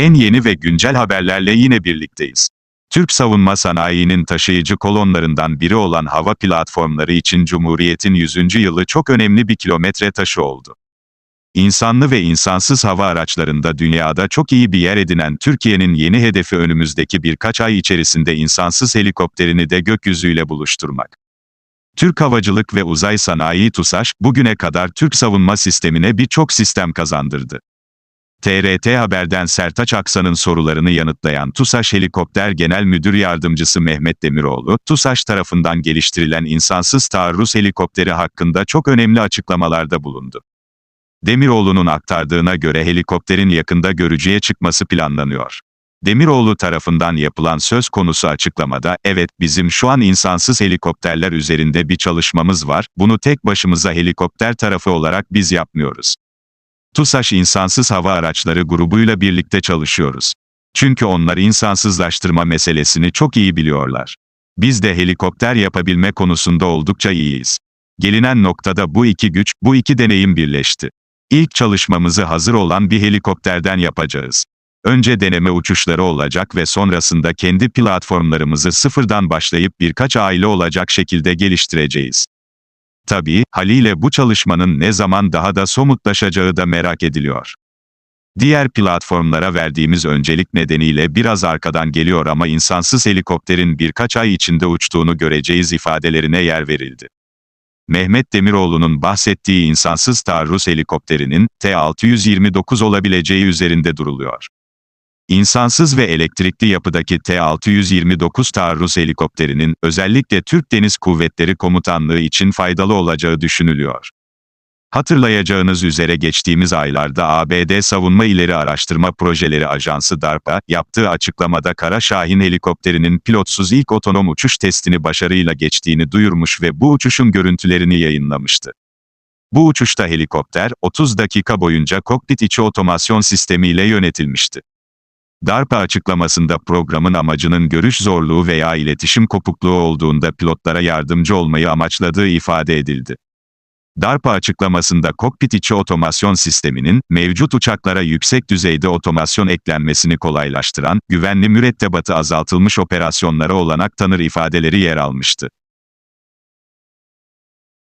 En yeni ve güncel haberlerle yine birlikteyiz. Türk savunma sanayinin taşıyıcı kolonlarından biri olan hava platformları için Cumhuriyet'in 100. yılı çok önemli bir kilometre taşı oldu. İnsanlı ve insansız hava araçlarında dünyada çok iyi bir yer edinen Türkiye'nin yeni hedefi önümüzdeki birkaç ay içerisinde insansız helikopterini de gökyüzüyle buluşturmak. Türk Havacılık ve Uzay Sanayi TUSAŞ, bugüne kadar Türk savunma sistemine birçok sistem kazandırdı. TRT Haber'den Sertaç Aksan'ın sorularını yanıtlayan TUSAŞ Helikopter Genel Müdür Yardımcısı Mehmet Demiroğlu, TUSAŞ tarafından geliştirilen insansız taarruz helikopteri hakkında çok önemli açıklamalarda bulundu. Demiroğlu'nun aktardığına göre helikopterin yakında görücüye çıkması planlanıyor. Demiroğlu tarafından yapılan söz konusu açıklamada, evet bizim şu an insansız helikopterler üzerinde bir çalışmamız var, bunu tek başımıza helikopter tarafı olarak biz yapmıyoruz. TUSAŞ İnsansız Hava Araçları grubuyla birlikte çalışıyoruz. Çünkü onlar insansızlaştırma meselesini çok iyi biliyorlar. Biz de helikopter yapabilme konusunda oldukça iyiyiz. Gelinen noktada bu iki güç, bu iki deneyim birleşti. İlk çalışmamızı hazır olan bir helikopterden yapacağız. Önce deneme uçuşları olacak ve sonrasında kendi platformlarımızı sıfırdan başlayıp birkaç aile olacak şekilde geliştireceğiz. Tabii, haliyle bu çalışmanın ne zaman daha da somutlaşacağı da merak ediliyor. Diğer platformlara verdiğimiz öncelik nedeniyle biraz arkadan geliyor ama insansız helikopterin birkaç ay içinde uçtuğunu göreceğiz ifadelerine yer verildi. Mehmet Demiroğlu'nun bahsettiği insansız taarruz helikopterinin T-629 olabileceği üzerinde duruluyor. İnsansız ve elektrikli yapıdaki T-629 taarruz helikopterinin özellikle Türk Deniz Kuvvetleri Komutanlığı için faydalı olacağı düşünülüyor. Hatırlayacağınız üzere geçtiğimiz aylarda ABD Savunma İleri Araştırma Projeleri Ajansı DARPA, yaptığı açıklamada Kara Şahin helikopterinin pilotsuz ilk otonom uçuş testini başarıyla geçtiğini duyurmuş ve bu uçuşun görüntülerini yayınlamıştı. Bu uçuşta helikopter, 30 dakika boyunca kokpit içi otomasyon sistemiyle yönetilmişti. DARPA açıklamasında programın amacının görüş zorluğu veya iletişim kopukluğu olduğunda pilotlara yardımcı olmayı amaçladığı ifade edildi. DARPA açıklamasında kokpit içi otomasyon sisteminin, mevcut uçaklara yüksek düzeyde otomasyon eklenmesini kolaylaştıran, güvenli mürettebatı azaltılmış operasyonlara olanak tanır ifadeleri yer almıştı.